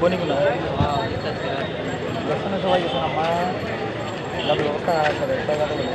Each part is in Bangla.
বনিগুনা দর্শনে সবাই গেছেন আমার যাদের ব্যবস্থা আছে জায়গাটা বলে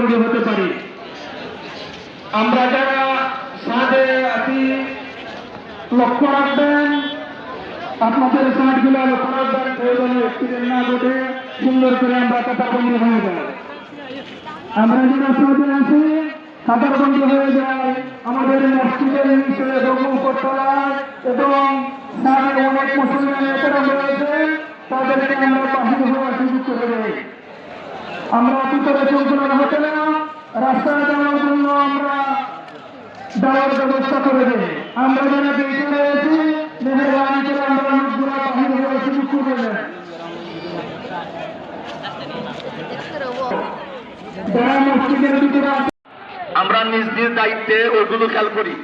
বন্দী হতে পারি। আমরা যারা সাথে আছি, লক্ষ্য রাখবেন, আপনাদের সাইডগুলো লক্ষ্য রাখবেন প্রয়োজনে অ্যাক্সিডেন্ট না ঘটে সুন্দর করে আমরা কাতারবন্দি হয়ে যাই। আমরা যারা সাথে আছি কাতারবন্দি হয়ে যাই, আমাদের মসজিদের হিসেবে দখল করতে এবং সাথে অনেক মুসলমান এছাড়া রয়েছে তাদেরকে আমরা বাহির হওয়ার সুযোগ করে দেয় আমরা ভিতরে চলতে হতে না। রাস্তায় যাওয়ার জন্য আমরা দেওয়ার ব্যবস্থা করে দেব। আমরা যারা বেঁচে রয়েছি, মেহরবানি করে আমরা লোকগুলো বাহির হওয়ার সুযোগ করে দেব। আমরা নিজ নিজ দায়িত্বে ওইগুলো খেয়াল করি।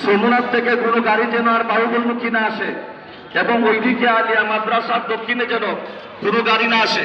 সোমনাথ থেকে কোনো গাড়ি যেন আর বাহুবলমুখী না আসে এবং ওইদিকে আলিয়া মাদ্রাসার দক্ষিণে যেন কোনো গাড়ি না আসে।